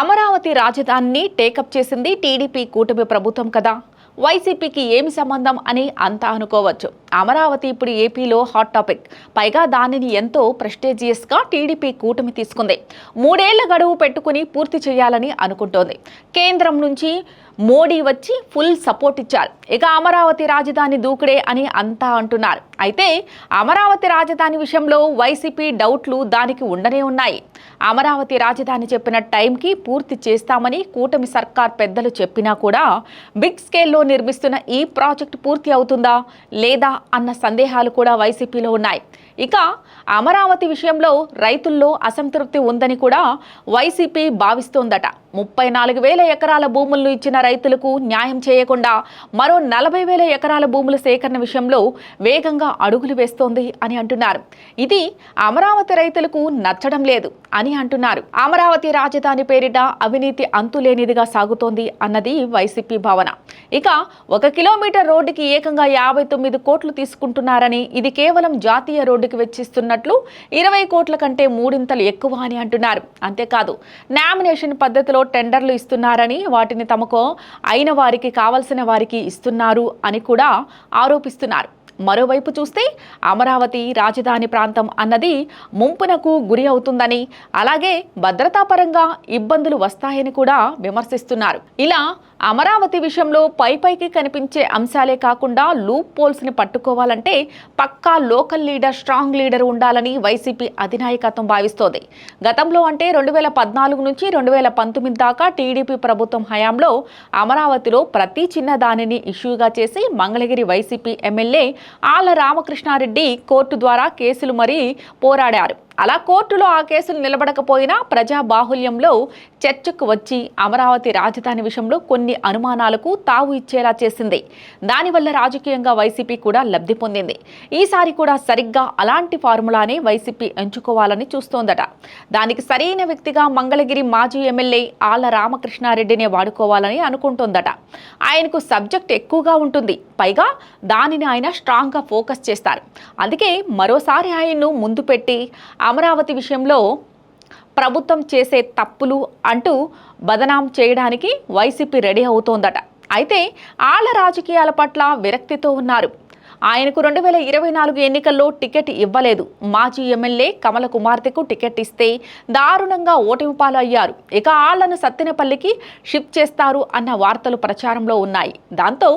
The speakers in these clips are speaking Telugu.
అమరావతి రాజధానిని టేకప్ చేసింది టీడీపీ కూటమి ప్రభుత్వం కదా. వైసీపీకి ఏమి సంబంధం అని అంతా అనుకోవచ్చు. అమరావతి ఇప్పుడు ఏపీలో హాట్ టాపిక్. పైగా దానిని ఎంతో ప్రెస్టేజియస్గా టీడీపీ కూటమి తీసుకుంది. మూడేళ్ళ గడువు పెట్టుకుని పూర్తి చేయాలని అనుకుంటోంది. కేంద్రం నుంచి మోడీ వచ్చి ఫుల్ సపోర్ట్ ఇచ్చారు. ఇక అమరావతి రాజధాని దూకుడే అని అంతా అంటున్నారు. అయితే అమరావతి రాజధాని విషయంలో వైసీపీ డౌట్లు దానికి ఉండనే ఉన్నాయి. అమరావతి రాజధాని చెప్పిన టైంకి పూర్తి చేస్తామని కూటమి సర్కార్ పెద్దలు చెప్పినా కూడా బిగ్ స్కేల్లో నిర్మిస్తున్న ఈ ప్రాజెక్ట్ పూర్తి అవుతుందా లేదా అన్న సందేహాలు కూడా వైసీపీలో ఉన్నాయి. ఇక అమరావతి విషయంలో రైతుల్లో అసంతృప్తి ఉందని కూడా వైసీపీ భావిస్తోందట. ముప్పై నాలుగు వేల ఎకరాల భూములను ఇచ్చిన రైతులకు న్యాయం చేయకుండా మరో నలభై వేల ఎకరాల భూముల సేకరణ విషయంలో వేగంగా అడుగులు వేస్తోంది అని అంటున్నారు. ఇది అమరావతి రైతులకు నచ్చడం లేదు అని అంటున్నారు. అమరావతి రాజధాని పేరిట అవినీతి అంతులేనిదిగా సాగుతోంది అన్నది వైసీపీ భావన. ఇక ఒక కిలోమీటర్ రోడ్డుకి ఏకంగా యాభై తొమ్మిది కోట్లు తీసుకుంటున్నారని ఇది కేవలం జాతీయ రోడ్డు రోడ్డుకి వెచ్చిస్తున్నట్లు ఇరవై కోట్ల కంటే మూడింతలు ఎక్కువ అని అంటున్నారు. అంతేకాదు నామినేషన్ పద్ధతిలో టెండర్లు ఇస్తున్నారని వాటిని తమకు అయిన వారికి కావలసిన వారికి ఇస్తున్నారు అని కూడా ఆరోపిస్తున్నారు. మరోవైపు చూస్తే అమరావతి రాజధాని ప్రాంతం అన్నది ముంపునకు గురి అవుతుందని అలాగే భద్రతాపరంగా ఇబ్బందులు వస్తాయని కూడా విమర్శిస్తున్నారు. ఇలా అమరావతి విషయంలో పై పైకి కనిపించే అంశాలే కాకుండా లూప్ పోల్స్ని పట్టుకోవాలంటే పక్కా లోకల్ లీడర్ స్ట్రాంగ్ లీడర్ ఉండాలని వైసీపీ అధినాయకత్వం భావిస్తోంది. గతంలో అంటే రెండు వేల పద్నాలుగు నుంచి రెండు వేల పంతొమ్మిది దాకా టీడీపీ ప్రభుత్వం హయాంలో అమరావతిలో ప్రతి చిన్న దానిని ఇష్యూగా చేసి మంగళగిరి వైసీపీ ఎమ్మెల్యే ఆళ్ళ రామకృష్ణారెడ్డి కోర్టు ద్వారా కేసులు మరీ పోరాడారు. అలా కోర్టులో ఆ కేసులు నిలబడకపోయినా ప్రజా బాహుల్యంలో చర్చకు వచ్చి అమరావతి రాజధాని విషయంలో కొన్ని అనుమానాలకు తావు ఇచ్చేలా చేసింది. దానివల్ల రాజకీయంగా వైసీపీ కూడా లబ్ధి పొందింది. ఈసారి కూడా సరిగ్గా అలాంటి ఫార్ములానే వైసీపీ ఎంచుకోవాలని చూస్తోందట. దానికి సరైన వ్యక్తిగా మంగళగిరి మాజీ ఎమ్మెల్యే ఆళ్ళ రామకృష్ణారెడ్డినే వాడుకోవాలని అనుకుంటోందట. ఆయనకు సబ్జెక్ట్ ఎక్కువగా ఉంటుంది. పైగా దానిని ఆయన స్ట్రాంగ్గా ఫోకస్ చేస్తారు. అందుకే మరోసారి ఆయన్ను ముందు పెట్టి అమరావతి విషయంలో ప్రభుత్వం చేసే తప్పులు అంటూ బదనాం చేయడానికి వైసీపీ రెడీ అవుతోందట. అయితే ఆళ్ళ రాజకీయాల పట్ల విరక్తితో ఉన్నారు. ఆయనకు రెండు వేల ఇరవై నాలుగు ఎన్నికల్లో టికెట్ ఇవ్వలేదు. మాజీ ఎమ్మెల్యే కమల కుమార్తెకు టికెట్ ఇస్తే దారుణంగా ఓటమి పాలు అయ్యారు ఇక ఆళ్ళను సత్తెనపల్లికి షిఫ్ట్ చేస్తారు అన్న వార్తలు ప్రచారంలో ఉన్నాయి. దాంతో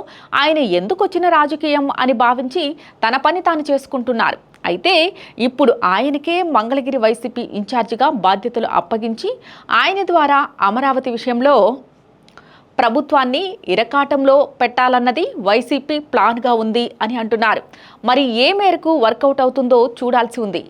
ఆయన ఎందుకు వచ్చిన రాజకీయం అని భావించి తన పని తాను చేసుకుంటున్నారు. అయితే ఇప్పుడు ఆయనకే మంగళగిరి వైసీపీ ఇన్ఛార్జిగా బాధ్యతలు అప్పగించి ఆయన ద్వారా అమరావతి విషయంలో ప్రభుత్వాన్ని ఇరకాటంలో పెట్టాలన్నది వైసీపీ ప్లాన్గా ఉంది అని అంటున్నారు. మరి ఏ మేరకు వర్కౌట్ అవుతుందో చూడాల్సి ఉంది.